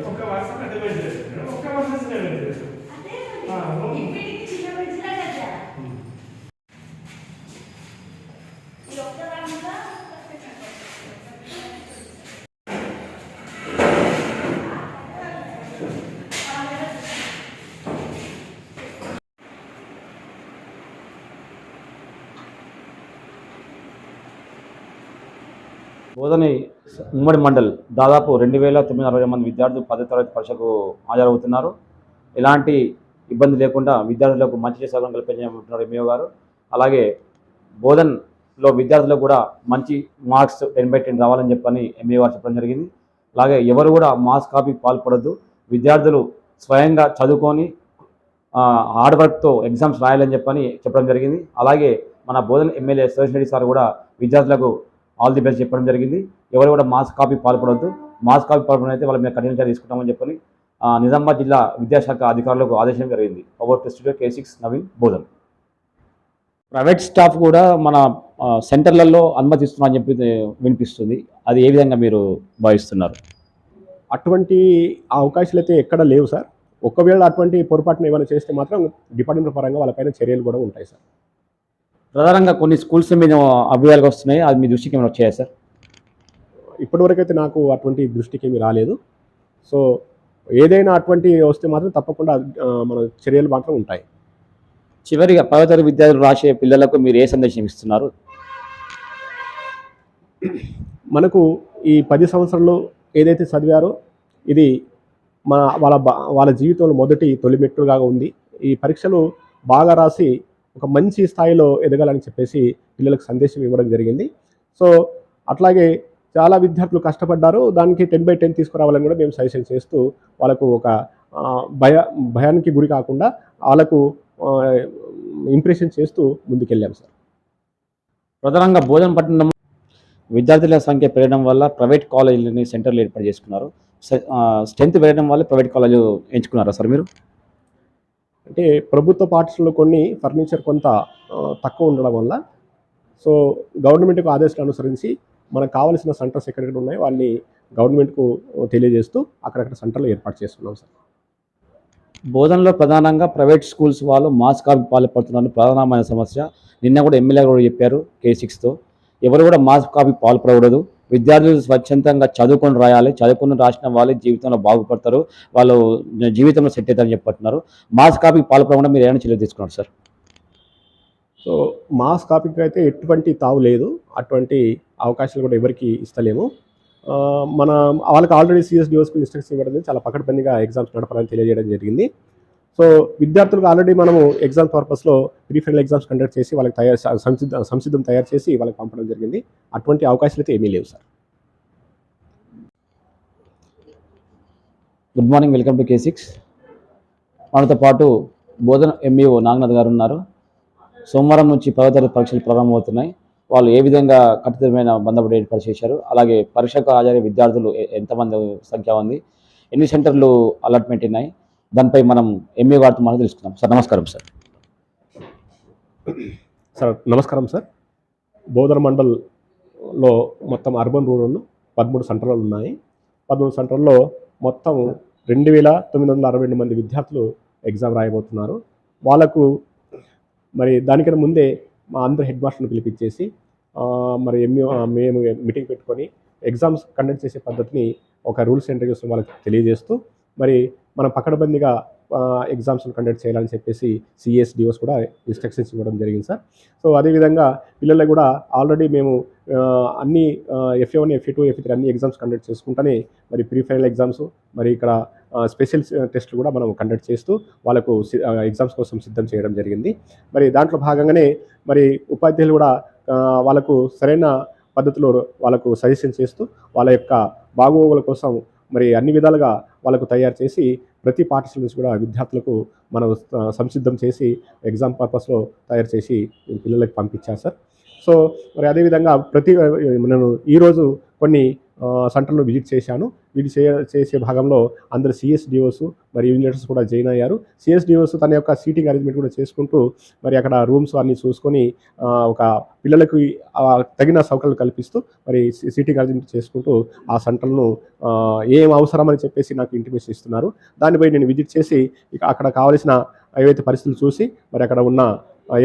ఒక్క వర్షం పెద్ద పెంచి ఒక్క వర్షం చిన్న పెంచి వేస్తాడు. అదే ఆ, మరి. ఓకే. ఇప్పటికి చిన్న పెంచినా కదా. ఈ ఒక్క దాంట్లో బోధని ఉమ్మడి మండల్ దాదాపు రెండు వేల తొమ్మిది అరవై మంది విద్యార్థులు పదో తరగతి పరీక్షకు హాజరవుతున్నారు. ఎలాంటి ఇబ్బంది లేకుండా విద్యార్థులకు మంచి సౌకర్యం కల్పించారు ఎంఏ గారు అలాగే బోధన్లో విద్యార్థులకు కూడా మంచి మార్క్స్ టెన్ బై టెన్ రావాలని చెప్పని ఎంఏ గారు చెప్పడం జరిగింది. అలాగే ఎవరు కూడా మాస్ కాపీకి పాల్పడద్దు. విద్యార్థులు స్వయంగా చదువుకొని హార్డ్ వర్క్తో ఎగ్జామ్స్ రాయాలని చెప్పని చెప్పడం జరిగింది. అలాగే మన బోధన ఎమ్మెల్యే సురేష్ రెడ్డి సార్ కూడా విద్యార్థులకు ఆల్ ది బెస్ట్ చెప్పడం జరిగింది. ఎవరు కూడా మాస్ కాపీ పాల్పడవద్దు మాస్ కాపీ పాల్పడిన అయితే వాళ్ళ మీద కఠిన చర్య తీసుకుంటామని చెప్పని ఆ, నిజామాబాద్ జిల్లా విద్యాశాఖ అధికారులకు ఆదేశం జరిగింది. Over to studio K six Naveen Bodhan private staff కూడా మన సెంటర్లలో అనుమతిస్తున్నా అని చెప్పి వినిపిస్తుంది. అది ఏ విధంగా మీరు భావిస్తున్నారు? అటువంటి అవకాశాలు అయితే ఎక్కడ లేవు సార్. ఒకవేళ అటువంటి పొరపాటును ఏమైనా చేస్తే మాత్రం డిపార్ట్మెంట్ పరంగా వాళ్ళపైన చర్యలు కూడా ఉంటాయి సార్. ప్రధానంగా కొన్ని స్కూల్స్ మీద అభిప్రాయాలు వస్తున్నాయి. అది మీ దృష్టికి ఏమైనా వచ్చాయా సార్? ఇప్పటివరకు అయితే నాకు అటువంటి దృష్టికి ఏమీ రాలేదు. సో ఏదైనా అటువంటి వస్తే మాత్రం తప్పకుండా మన చర్యలు మాత్రం ఉంటాయి. చివరిగా పదో తరగతి విద్యార్థులు రాసే పిల్లలకు మీరు ఏ సందేశం ఇస్తున్నారు? మనకు ఈ పది సంవత్సరాలు ఏదైతే చదివారో ఇది మన వాళ్ళ బా వాళ్ళ జీవితంలో మొదటి తొలిమెట్టుగా ఉంది. ఈ పరీక్షలు బాగా రాసి ఒక మంచి స్థాయిలో ఎదగాలని చెప్పేసి పిల్లలకు సందేశం ఇవ్వడం జరిగింది. సో అట్లాగే చాలా విద్యార్థులు కష్టపడ్డారు. దానికి టెన్ బై టెన్ తీసుకురావాలని కూడా మేము సజెషన్ చేస్తూ వాళ్ళకు ఒక భయ భయానికి గురి కాకుండా వాళ్ళకు ఇంప్రెషన్ చేస్తూ ముందుకెళ్ళాం సార్. ప్రధానంగా భోజనం పట్టణం విద్యార్థుల సంఖ్య పెరగడం వల్ల ప్రైవేట్ కాలేజీలని సెంటర్లు ఏర్పాటు చేసుకున్నారు. స్ట్రెంత్ పెరగడం వల్ల ప్రైవేట్ కాలేజీలు ఎంచుకున్నారా సార్ మీరు? అంటే ప్రభుత్వ పాఠశాలలో కొన్ని ఫర్నిచర్ కొంత తక్కువ ఉండడం వల్ల. సో గవర్నమెంట్కు ఆదేశాలు అనుసరించి మనకు కావాల్సిన సెంటర్స్ ఎక్కడెక్కడ ఉన్నాయో వాళ్ళని గవర్నమెంట్కు తెలియజేస్తూ అక్కడక్కడ సెంటర్లు ఏర్పాటు చేస్తున్నాం సార్. బోధనలో ప్రధానంగా ప్రైవేట్ స్కూల్స్ వాళ్ళు మాస్ కాపీ పాల్పడుతున్నారు ప్రధానమైన సమస్య. నిన్న కూడా ఎమ్మెల్యే కూడా చెప్పారు కే సిక్స్తో. ఎవరు కూడా మాస్ కాపీ పాల్పడకూడదు. విద్యార్థులు స్వచ్ఛందంగా చదువుకొని రాయాలి చదువుకుని రాసిన వాళ్ళే జీవితంలో బాగుపడతారు వాళ్ళు జీవితంలో సెట్ అవుతారని చెప్పట్టున్నారు మాస్ కాపీకి పాల్పడకుండా మీరు ఏమైనా చర్యలు తీసుకున్నారు సార్. సో మాస్ కాపీకి అయితే ఎటువంటి తావు లేదు అటువంటి అవకాశాలు కూడా ఎవరికి ఇస్తలేము. మన వాళ్ళకి ఆల్రెడీ సిఎస్ డిఓస్కి ఇన్స్ట్రక్షన్ ఇవ్వడం చాలా పకడ్బందీగా ఎగ్జామ్స్ నడపాలని తెలియజేయడం జరిగింది. సో విద్యార్థులకు ఆల్రెడీ మనము ఎగ్జామ్ పర్పస్లో ప్రీ ఫైనల్ ఎగ్జామ్స్ కండక్ట్ చేసి వాళ్ళకి తయారు సంసిద్ధ సంసిద్ధం తయారు చేసి వాళ్ళకి పంపడం జరిగింది. అటువంటి అవకాశాలు అయితే ఏమీ లేవు sir. Good morning welcome to K six మనతో పాటు బోధన ఎంఈఓ నాగనాథ్ గారు ఉన్నారు. సోమవారం నుంచి పదో తరగతి పరీక్షలు ప్రారంభమవుతున్నాయి. వాళ్ళు ఏ విధంగా కఠితమైన బంధపడి ఏర్పాటు చేశారు? అలాగే పరీక్షకు హాజరయ్యే విద్యార్థులు ఎంతమంది సంఖ్య ఉంది? ఎన్ని సెంటర్లు అలాట్మెంట్ ఉన్నాయి? దానిపై మనం ఎంఏ గారితో మనం తెలుసుకుందాం. సార్ నమస్కారం సార్. సార్ నమస్కారం సార్. బోధన మండల్లో మొత్తం అర్బన్ రూరల్ పదమూడు సెంటర్లు ఉన్నాయి. పదమూడు సెంటర్లో మొత్తం రెండు వేల తొమ్మిది వందల అరవై రెండు మంది విద్యార్థులు ఎగ్జామ్ రాయబోతున్నారు. వాళ్ళకు మరి దానికన్నా ముందే మా అందరు హెడ్ మాస్టర్ని పిలిపించేసి మరి ఎంఈ మేము మీటింగ్ పెట్టుకొని ఎగ్జామ్స్ కండక్ట్ చేసే పద్ధతిని ఒక రూల్స్ అండ్ రెగ్యులేషన్ వాళ్ళకి తెలియజేస్తూ మరి మనం పకడ్బందీగా ఎగ్జామ్స్ని కండక్ట్ చేయాలని చెప్పేసి సిఎస్డిఓస్ కూడా ఇన్స్ట్రక్షన్స్ ఇవ్వడం జరిగింది సార్. సో అదేవిధంగా పిల్లలకు కూడా ఆల్రెడీ మేము అన్ని FA one FA two FA three అన్ని ఎగ్జామ్స్ కండక్ట్ చేసుకుంటూనే మరి ప్రీ ఫైనల్ ఎగ్జామ్స్ మరి ఇక్కడ స్పెషల్ టెస్ట్లు కూడా మనం కండక్ట్ చేస్తూ వాళ్ళకు ఎగ్జామ్స్ కోసం సిద్ధం చేయడం జరిగింది. మరి దాంట్లో భాగంగానే మరి ఉపాధ్యాయులు కూడా వాళ్ళకు సరైన పద్ధతిలో వాళ్ళకు సజెషన్ చేస్తూ వాళ్ళ యొక్క బాగోగుల కోసం మరి అన్ని విధాలుగా వాళ్ళకు తయారు చేసి ప్రతి పాఠశాల కూడా విద్యార్థులకు మనం సంసిద్ధం చేసి ఎగ్జామ్ పర్పస్లో తయారు చేసి పిల్లలకు పంపించారు సార్. సో మరి అదేవిధంగా ప్రతి నేను ఈరోజు కొన్ని సెంటర్లో విజిట్ చేశాను. విజిట్ చే చేసే భాగంలో అందరు సిఎస్డిఓస్ మరి యూనియర్స్ కూడా జాయిన్ అయ్యారు. సిఎస్డిఓస్ తన యొక్క సీటింగ్ అరేంజ్మెంట్ కూడా చేసుకుంటూ మరి అక్కడ రూమ్స్ అన్ని చూసుకొని ఒక పిల్లలకు తగిన సౌకర్యాలు కల్పిస్తూ మరి సీటింగ్ అరేంజ్మెంట్ చేసుకుంటూ ఆ సెంటర్ను ఏం అవసరమని చెప్పేసి నాకు ఇంటిమేషన్ ఇస్తున్నారు. దానిపై నేను విజిట్ చేసి ఇక అక్కడ కావలసిన ఏవైతే పరిస్థితులు చూసి మరి అక్కడ ఉన్న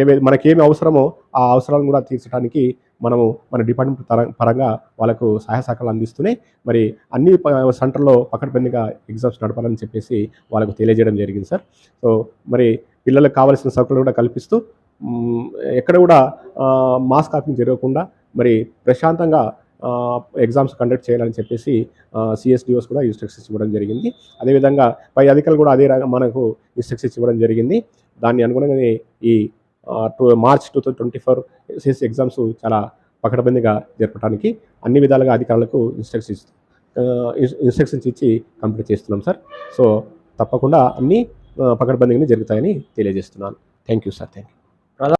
ఏవైతే మనకేమి అవసరమో ఆ అవసరాలను కూడా తీర్చడానికి మనము మన డిపార్ట్మెంట్ తర- పరంగా వాళ్ళకు సహాయ సహకారాలు అందిస్తూనే మరి అన్ని ప- సెంటర్లో పకడ్బందీగా ఎగ్జామ్స్ నడపాలని చెప్పేసి వాళ్ళకు తెలియజేయడం జరిగింది సార్. సో మరి పిల్లలకు కావాల్సిన సౌకర్యాలు కూడా కల్పిస్తూ ఎక్కడ కూడా మాస్క్ మాస్ కాపింగ్ జరగకుండా మరి ప్రశాంతంగా ఎగ్జామ్స్ కండక్ట్ చేయాలని చెప్పేసి సిఎస్డిఓస్ కూడా ఇన్స్ట్రక్షన్స్ ఇవ్వడం జరిగింది. అదేవిధంగా పై అధికారులు కూడా అదే రకంగా మనకు ఇన్స్ట్రక్షన్స్ ఇవ్వడం జరిగింది. దాన్ని అనుగుణంగానే ఈ two March two thousand twenty four SSC exams చాలా పకడబందిగా జరపడానికి అన్ని విధాలుగా అధికారులకు ఇన్స్ట్రక్షన్స్ ఇన్స్ట్రక్షన్స్ ఇచ్చి కంప్లీట్ చేస్తున్నాం సార్. సో తప్పకుండా అన్నీ ఆ, పకడ్బందీగానే జరుగుతాయని తెలియజేస్తున్నాను. Thank you sir thank you